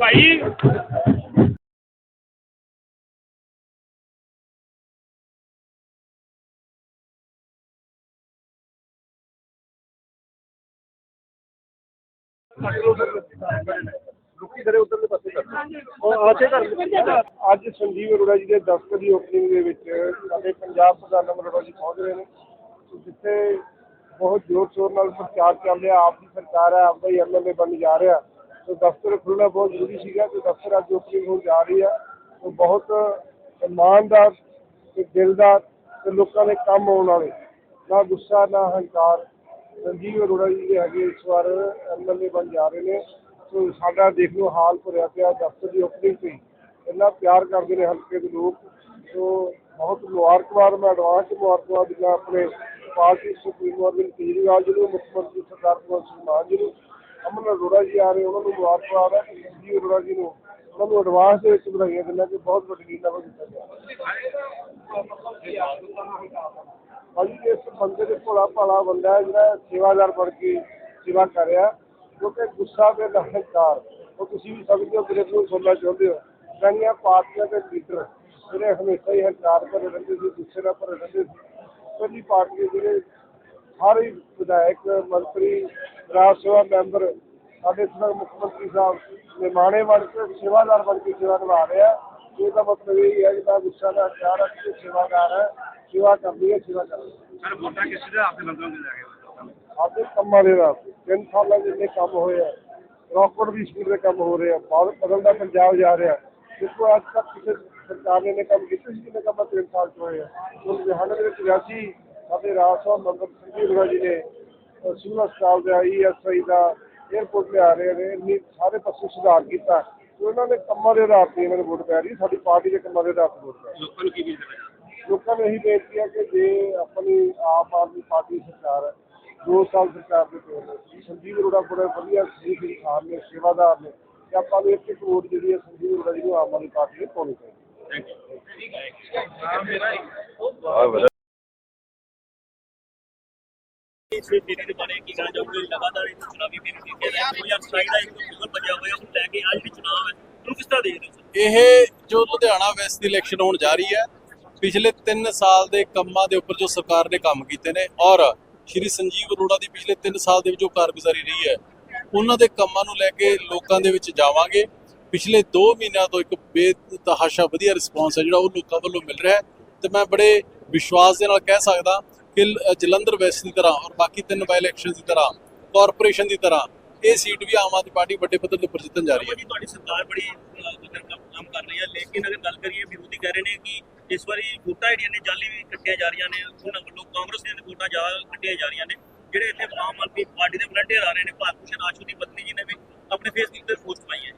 ਭਾਈ। ਰੁਕੀ ਖੜੇ ਉਧਰਲੇ ਪਾਸੇ ਕਰ ਉਹ ਆਚੇ ਕਰ ਅੱਜ ਸੰਜੀਵ ਅਰੋੜਾ ਜੀ ਦੇ ਦਫ਼ਤਰ ਦੀ ਓਪਨਿੰਗ ਦੇ ਵਿੱਚ ਸਾਡੇ ਪੰਜਾਬ ਪ੍ਰਧਾਨ ਅਰੋੜਾ ਜੀ ਪਹੁੰਚ ਰਹੇ ਨੇ। ਜਿੱਥੇ ਬਹੁਤ ਜ਼ੋਰ ਸ਼ੋਰ ਨਾਲ ਪ੍ਰਚਾਰ ਚੱਲ ਰਿਹਾ ਆਪ ਦੀ ਸਰਕਾਰ ਹੈ ਆਪ ਦਾ ਹੀ ਐਮਐਲਏ ਬਣ ਜਾ ਰਿਹਾ। ਤੇ ਦਫ਼ਤਰ ਖੁੱਲ੍ਹਣਾ ਬਹੁਤ ਜ਼ਰੂਰੀ ਸੀਗਾ ਤੇ ਦਫ਼ਤਰ ਅੱਜ ਓਪਨਿੰਗ ਹੋਣ ਜਾ ਰਹੀ ਹੈ ਤੇ ਬਹੁਤ ਇਮਾਨਦਾਰ ਤੇ ਦਿਲਦਾਰ ਤੇ ਲੋਕਾਂ ਦੇ ਕੰਮ ਆਉਣ ਵਾਲੇ ਨਾ ਗੁੱਸਾ ਨਾ ਹੰਕਾਰ। ਸੰਜੀਵ ਅਰੋੜਾ ਜੀ ਦੇ ਹੈਗੇ ਇਸ ਵਾਰ ਐਮਐਲਏ ਬਣ ਜਾ ਰਹੇ ਨੇ। ਸਾਡਾ ਦੇਖ ਲਓ ਹਾਲ ਭਰਿਆ ਪਿਆ, ਦਫ਼ਤਰ ਦੀ ਓਪਨਿੰਗ ਸੀ। ਇੰਨਾ ਪਿਆਰ ਕਰਦੇ ਨੇ ਹਲਕੇ ਦੇ ਲੋਕ। ਸੋ ਬਹੁਤ ਮੁਬਾਰਕਬਾਦ, ਮੈਂ ਐਡਵਾਂਸ ਮੁਬਾਰਕਬਾਦ ਦਿੰਦਾ ਆਪਣੇ ਪਾਰਟੀ ਸੁਪਰੀਮੋ ਅਰਵਿੰਦ ਕੇਜਰੀਵਾਲ ਜੀ ਨੂੰ ਮੁੱਖ ਮੰਤਰੀ ਸਰਦਾਰ ਭਗਵੰਤ ਸਿੰਘ ਮਾਨ ਜੀ ਨੂੰ, ਅਮਨ ਅਰੋੜਾ ਜੀ ਆ ਰਹੇ, ਉਹਨਾਂ ਨੂੰ ਮੁਬਾਰਕਬਾਦ ਹੈ ਤੇ ਅਰੋੜਾ ਜੀ ਨੂੰ। ਉਹਨਾਂ ਨੂੰ ਐਡਵਾਂਸ ਦੇ ਵਿੱਚ ਵਧਾਈਆਂ ਦਿੰਦਾ ਕਿ ਬਹੁਤ ਵੱਡੀ ਲੀਲਾ ਕੀਤਾ ਗਿਆ। ਭਾਜੀ ਇਸ ਬੰਦੇ ਦੇ ਭੋਲਾ ਭਾਲਾ ਬੰਦਾ ਹੈ ਜਿਹੜਾ ਸੇਵਾਦਾਰ ਬਣ ਕੇ ਸੇਵਾ ਕਰ ਰਿਹਾ। ਕਿਉਂਕਿ ਗੁੱਸਾ ਤੇ ਹੰਕਾਰ ਉਹ ਤੁਸੀਂ ਵੀ ਸਮਝਦੇ ਹੋ, ਮੇਰੇ ਨੂੰ ਸੁਣਨਾ ਚਾਹੁੰਦੇ ਹੋ। ਸਾਰੀਆਂ ਪਾਰਟੀਆਂ ਦੇ ਲੀਡਰ ਜਿਹੜੇ ਹਮੇਸ਼ਾ ਹੀ ਹੰਕਾਰ ਭਰੇ ਰਹਿੰਦੇ ਸੀ, ਗੁੱਸੇ ਨਾਲ ਭਰੇ ਰਹਿੰਦੇ ਸੀ। ਪਹਿਲੀ ਪਾਰਟੀ ਜਿਹੜੇ ਸਾਰੇ ਵਿਧਾਇਕ, ਮੰਤਰੀ, ਰਾਜ ਸਭਾ ਮੈਂਬਰ, ਸਾਡੇ ਸਰ ਮੁੱਖ ਮੰਤਰੀ ਸਾਹਿਬ, ਨਿਮਾਣੇ ਬਣ ਕੇ, ਸੇਵਾਦਾਰ ਬਣ ਕੇ ਸੇਵਾ ਨਿਭਾ ਰਹੇ ਆ। ਇਹਦਾ ਮਤਲਬ ਇਹ ਹੈ ਕਿ ਤਾਂ ਗੁੱਸਾ ਦਾ ਹਥਿਆਰ ਹੈ ਕੇ ਸੇਵਾਦਾਰ ਹੈ, ਸੇਵਾ ਕਰਦੀ ਹੈ, ਸੇਵਾ ਕਰਨੀ ਹੈ। ਸਰ, ਵੋਟਾਂ ਕਿਸ ਦੇ ਆਪਦੇ ਬੰਦਿਆਂ ਦੇ ਜਾ ਆਪਣੇ ਕੰਮਾਂ ਦੇ ਨਾਲ ਤਿੰਨ ਸਾਲਾਂ ਦੇ ਇੰਨੇ ਕੰਮ ਹੋਏ ਆ। ਰੌਕਟ ਦੀ ਸਪੀਡ ਦੇ ਕੰਮ ਹੋ ਰਹੇ। ਆ ਬਹੁਤ ਬਦਲਦਾ ਪੰਜਾਬ ਜਾ ਰਿਹਾ। ਦੇਖੋ ਅੱਜ ਤੱਕ ਕਿਸੇ ਸਰਕਾਰ ਨੇ ਇੰਨੇ ਕੰਮ ਕੀਤੇ ਸੀ ਜਿੰਨੇ ਕੰਮ ਤਿੰਨ ਸਾਲ ਚ ਹੋਏ ਆ। ਜਹਾਨ ਦੇ ਵਿੱਚ ਸਾਡੇ ਰਾਜ ਸਭਾ ਮੈਂਬਰ ਸੰਜੀਵ ਅਰੋੜਾ ਜੀ ਨੇ ਸਿਵਲ ਹਸਪਤਾਲ ਦਾ ਈਐਸਆਈ ਦਾ 에어ਪੋਰਟ ਲਿਆ ਰਹੇ ਨੇ। ਇੰਨੀ ਸਾਰੇ ਪਾਸੇ ਸੁਧਾਰ ਕੀਤਾ। ਤੇ ਉਹਨਾਂ ਦੇ ਕੰਮਾਂ ਦੇ ਆਧਾਰ ਤੇ ਇਹਨਾਂ ਨੂੰ ਵੋਟ ਪੈ ਰਹੀ ਸਾਡੀ ਪਾਰਟੀ ਦੇ ਕੰਮਾਂ ਦੇ ਆਧਾਰ ਤੇ ਵੋਟ ਪੈ ਲੋਕਾਂ ਨੂੰ ਕੀ ਦੇਣਾ ਲੋਕਾਂ ਨੂੰ ਇਹੀ ਬੇਨਤੀ ਹੈ ਕਿ ਜੇ ਆਪਣੀ ਆਮ ਆਦਮੀ ਪਾਰਟੀ ਸਰਕਾਰ ਹੈ ਦੋ ਸਾਲ ਸਰਕਾਰ ਦੇ ਕੋਲ ਸੰਜੀਵ ਅਰੋੜਾ ਬੜੇ ਵਧੀਆ ਸਿੱਖ ਇਨਸਾਨ ਨੇ ਸੇਵਾਦਾਰ ਨੇ। ਤੇ ਆਪਾਂ ਨੂੰ ਇੱਕ ਇੱਕ ਵੋਟ ਜਿਹੜੀ ਹੈ ਸੰਜੀਵ ਅਰੋੜਾ ਜੀ ਨੂੰ ਆਮ ਆਦਮੀ ਪਾਰਟੀ ਨੇ ਪਾਉਣੀ ਚਾਹੀਦੀ ਹੈ। ਇਸ ਦਿੱਲੀ ਦੇ ਬਾਰੇ ਕੀ ਕਹਿਣਾ ਚਾਹੋਗੇ ਲਗਾਤਾਰ ਇਹ ਚੁਣਾਵੀ ਬਿਲ ਕੀਤੇ ਜਾ ਰਹੇ 2027 ਦਾ ਇੱਕ ਬਿਲ ਬਚਿਆ ਹੋਇਆ ਉਹਨੂੰ ਲੈ ਕੇ ਅੱਜ ਵੀ ਚੁਣਾਵ ਹੈ। ਉਹਨੂੰ ਕਿਸ ਤਰ੍ਹਾਂ ਦੇਖਦੇ ਹੋ ਸਰ? ਇਹ ਜੋ ਲੁਧਿਆਣਾ ਵੈਸਟ ਦੀ ਇਲੈਕਸ਼ਨ ਹੋਣ ਜਾ ਰਹੀ ਹੈ ਪਿਛਲੇ 3 ਸਾਲ ਦੇ ਕੰਮਾਂ ਦੇ ਉੱਪਰ ਜੋ ਸਰਕਾਰ ਨੇ ਕੰਮ ਕੀਤੇ ਨੇ ਔਰ ਸ਼੍ਰੀ ਸੰਜੀਵ ਅਰੋੜਾ ਦੀ ਪਿਛਲੇ 3 ਸਾਲ ਦੇ ਵਿੱਚ ਜੋ ਕਾਰਗੁਜ਼ਾਰੀ ਰਹੀ ਹੈ। ਉਹਨਾਂ ਦੇ ਕੰਮਾਂ ਨੂੰ ਲੈ ਕੇ ਲੋਕਾਂ ਦੇ ਵਿੱਚ ਜਾਵਾਂਗੇ। ਪਿਛਲੇ 2 ਮਹੀਨਿਆਂ ਤੋਂ ਇੱਕ ਬੇਤਹਾਸ਼ਾ ਵਧੀਆ ਰਿਸਪਾਂਸ ਹੈ ਜਿਹੜਾ ਉਹ ਲੋਕਾਂ ਵੱਲੋਂ ਮਿਲ ਰਿਹਾ ਹੈ। ਤੇ ਮੈਂ ਬੜੇ ਵਿਸ਼ਵਾਸ ਦੇ ਨਾਲ ਕਹਿ ਸਕਦਾ ਕਿ ਜਲੰਧਰ ਵੈਸਟ ਦੀ ਤਰ੍ਹਾਂ ਔਰ ਬਾਕੀ ਤਿੰਨ ਬਾਈ ਇਲੈਕਸ਼ਨ ਦੀ ਤਰ੍ਹਾਂ ਕਾਰਪੋਰੇਸ਼ਨ ਦੀ ਤਰ੍ਹਾਂ, ਇਹ ਸੀਟ ਵੀ ਆਮ ਆਦਮੀ ਪਾਰਟੀ ਵੱਡੇ ਪੱਧਰ ਦੇ ਉੱਪਰ ਜਿੱਤਣ ਜਾ ਰਹੀ ਹੈ। ਤੁਹਾਡੀ ਸਰਕਾਰ ਬੜੀ ਕੰਮ ਕੰਮ ਕਰ ਰਹੀ ਹੈ ਲੇਕਿਨ ਅਗਰ ਗੱਲ ਕਰੀਏ, ਵਿਰੋਧੀ ਕਹਿ ਰਹੇ ਨੇ ਕਿ ਇਸ ਵਾਰੀ ਵੋਟਾਂ ਜਿਹੜੀਆਂ ਨੇ, ਜਾਲੀ ਵੀ ਕੱਟੀਆਂ ਜਾ ਰਹੀਆਂ ਨੇ। ਉਹਨਾਂ ਵੱਲੋਂ ਕਾਂਗਰਸ ਦੀਆਂ ਵੋਟਾਂ ਜ਼ਿਆਦਾ ਕੱਟੀਆਂ ਜਾ ਰਹੀਆਂ ਨੇ। ਜਿਹੜੇ ਇੱਥੇ ਆਮ ਆਦਮੀ ਪਾਰਟੀ ਦੇ ਵਲੰਟੀਅਰ ਆ ਰਹੇ ਨੇ, ਭਾਰਤ ਭੂਸ਼ਣ ਆਸ਼ੂ ਦੀ ਪਤਨੀ ਜੀ ਨੇ ਵੀ ਆਪਣੇ ਫੇਸਬੁੱਕ ਤੇ ਪੋਸਟ ਪਾਈ ਹੈ।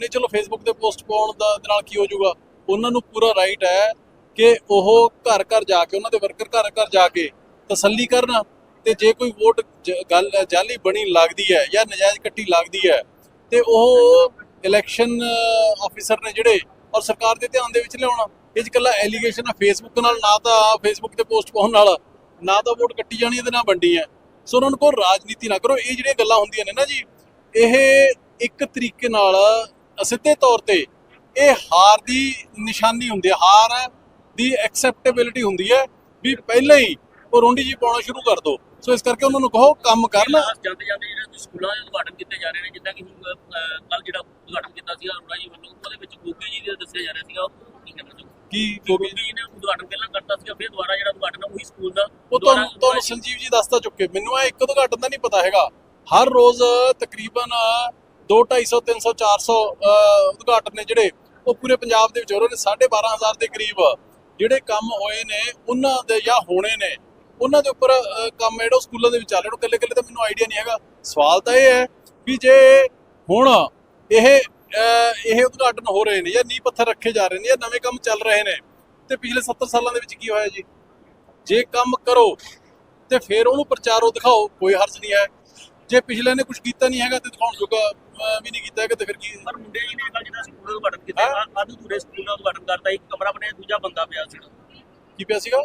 ਨਹੀਂ, ਚਲੋ ਫੇਸਬੁੱਕ ਤੇ ਪੋਸਟ ਪਾਉਣ ਦਾ ਨਾਲ ਕੀ ਹੋ ਜਾਊਗਾ? ਉਹਨਾਂ ਨੂੰ ਪੂਰਾ ਰਾਈਟ ਹੈ ਕਿ ਉਹ ਘਰ ਘਰ ਜਾ ਕੇ, ਉਹਨਾਂ ਦੇ ਵਰਕਰ ਘਰ ਘਰ ਜਾ ਕੇ ਤਸੱਲੀ ਕਰਨ ਤੇ ਜੇ ਕੋਈ ਵੋਟ ਗੱਲ ਜਾਲੀ ਬਣੀ ਲੱਗਦੀ ਹੈ ਜਾਂ ਨਜਾਇਜ਼ ਕੱਟੀ ਲੱਗਦੀ ਹੈ ਤੇ ਉਹ ਇਲੈਕਸ਼ਨ ਆਫੀਸਰ ਨੇ ਜਿਹੜੇ ਔਰ ਸਰਕਾਰ ਦੇ ਧਿਆਨ ਦੇ ਵਿੱਚ ਲਿਆਉਣਾ, ਇਹ ਚ ਕੱਲਾ ਐਲੀਗੇਸ਼ਨ ਆ ਫੇਸਬੁੱਕ ਨਾਲ, ਨਾ ਤਾਂ ਫੇਸਬੁੱਕ ਤੇ ਪੋਸਟ ਪਾਉਣ ਨਾਲ, ਨਾ ਤਾਂ ਵੋਟ ਕੱਟੀ ਜਾਣੀ ਹੈ ਤੇ ਨਾ ਵੰਡੀ ਹੈ। ਸੋ ਉਹਨਾਂ ਨੂੰ ਕੋਈ ਰਾਜਨੀਤੀ ਨਾ ਕਰੋ, ਇਹ ਜਿਹੜੀਆਂ ਗੱਲਾਂ ਹੁੰਦੀਆਂ ਨੇ ਨਾ ਜੀ, ਇਹ ਇੱਕ ਤਰੀਕੇ ਨਾਲ ਸਿੱਧੇ ਤੌਰ ਤੇ ਇਹ ਹਾਰ ਦੀ ਨਿਸ਼ਾਨੀ ਹੁੰਦੀ ਹੈ, ਹਾਰ ਦੀ ਐਕਸੈਪਟੇਬਿਲਿਟੀ ਹੁੰਦੀ ਹੈ ਵੀ ਪਹਿਲਾਂ ਹੀ ਉਹ ਰੋਂਡੀ ਜੀ ਪਾਉਣਾ ਸ਼ੁਰੂ ਕਰ ਦੋ। ਸੋ ਇਸ ਕਰਕੇ ਉਹਨਾਂ ਨੂੰ ਕਹੋ ਕੰਮ ਕਰਨ। ਜਾਂਦੇ ਜਾਂਦੇ ਜਿਹੜੇ ਤੁਸੀਂ ਸਕੂਲਾਂ ਦੇ ਉਦਘਾਟਨ ਕੀਤੇ ਜਾ ਰਹੇ ਨੇ ਜਿੱਦਾਂ ਕਿ ਹੁਣ ਕੱਲ ਜਿਹੜਾ ਉਦਘਾਟਨ ਕੀਤਾ ਸੀ ਅਰੋੜਾ ਜੀ ਵੱਲੋਂ ਉਹਦੇ ਵਿੱਚ ਗੋਗੀ ਜੀ ਦਾ ਦੱਸਿਆ ਜਾ ਰਿਹਾ ਸੀਗਾ ਉਹ ਕੀ ਕਹਿਣਾ ਚਾਹੋਗੇ? ਕੀ ਗੋਗੀ ਜੀ ਨੇ ਉਦਘਾਟਨ ਪਹਿਲਾਂ ਕਰਤਾ ਸੀਗਾ ਫਿਰ ਦੁਬਾਰਾ ਜਿਹੜਾ ਉਦਘਾਟਨ ਉਹੀ ਸਕੂਲ ਦਾ ਉਹ ਤੁਹਾਨੂੰ ਤੁਹਾਨੂੰ ਸੰਜੀਵ ਜੀ ਦੱਸਦਾ ਚੁੱਕੇ। ਮੈਨੂੰ ਇਹ ਇੱਕ ਉਦਘਾਟਨ ਦਾ ਨਹੀਂ ਪਤਾ ਹੈਗਾ। ਹਰ ਰੋਜ਼ ਤਕਰੀਬਨ 2 250 300 400 ਅਹ, ਉਦਘਾਟਨ ਨੇ ਜਿਹੜੇ ਉਹ ਪੂਰੇ ਪੰਜਾਬ ਦੇ ਵਿੱਚ ਹੋ ਰਹੇ ਨੇ। 12500 ਦੇ ਕਰੀਬ ਜਿਹੜੇ ਕੰਮ ਹੋਏ ਨੇ ਉਹਨਾਂ ਦੇ ਜਾਂ ਹੋਣੇ ਨੇ। ਉਹਨਾਂ ਦੇ ਉੱਪਰ ਕੰਮ ਜਿਹੜਾ ਸਕੂਲਾਂ ਦੇ ਵਿੱਚ ਚੱਲ ਰਿਹਾ। ਕੱਲੇ ਕੱਲੇ ਤਾਂ ਮੈਨੂੰ ਆਈਡੀਆ ਨਹੀਂ ਹੈਗਾ। ਸਵਾਲ ਤਾਂ ਇਹ ਹੈ ਵੀ ਜੇ ਹੁਣ ਇਹ ਇਹ ਉਦਘਾਟਨ ਹੋ ਰਹੇ ਨੇ ਜਾਂ ਨੀਂਹ ਪੱਥਰ ਰੱਖੇ ਜਾ ਰਹੇ ਨੇ ਜਾਂ ਨਵੇਂ ਕੰਮ ਚੱਲ ਰਹੇ ਨੇ ਤੇ ਪਿਛਲੇ 70 ਸਾਲਾਂ ਦੇ ਵਿੱਚ ਕੀ ਹੋਇਆ ਜੀ? ਜੇ ਕੰਮ ਕਰੋ ਤੇ ਫਿਰ ਉਹਨੂੰ ਪ੍ਰਚਾਰੋ ਦਿਖਾਓ ਕੋਈ ਹਰਜ ਨਹੀਂ ਹੈ। ਜੇ ਪਿਛਲੇ ਨੇ ਕੁਝ ਕੀਤਾ ਨਹੀਂ ਹੈਗਾ ਤੇ ਦਿਖਾਉਣ ਜੋਗਾ ਵੀ ਨਹੀਂ ਕੀਤਾ ਹੈਗਾ ਤੇ ਫਿਰ ਕੀ? ਪਰ ਮੁੰਡੇ ਜੀ ਕਿਤੇ ਆਦੂ ਦੂਰੇ ਸਕੂਲ ਦਾ ਉਦਘਾਟਨ ਕਰਤਾ ਇੱਕ ਕਮਰਾ ਬਣਿਆ ਦੂਜਾ ਬੰਦਾ ਪਿਆ ਸੀ। ਕੀ ਪਿਆ ਸੀਗਾ?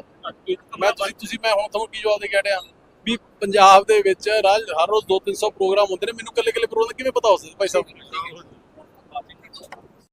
ਮੈਂ ਤੁਸੀਂ ਤੁਸੀਂ ਮੈਂ ਹੁਣ ਤੁਹਾਨੂੰ ਕੀ ਜਵਾਬ ਦੇ ਕੇ ਹਟਿਆ? ਵੀ ਪੰਜਾਬ ਦੇ ਵਿੱਚ ਰਾਜ ਹਰ ਰੋਜ਼ 2-300 ਪ੍ਰੋਗਰਾਮ ਹੁੰਦੇ ਨੇ। ਮੈਨੂੰ ਕੱਲੇ ਕੱਲੇ ਪ੍ਰੋਗਰਾਮ ਕਿਵੇਂ ਪਤਾ ਹੋ ਸਕਦਾ ਭਾਈ ਸਾਹਿਬ?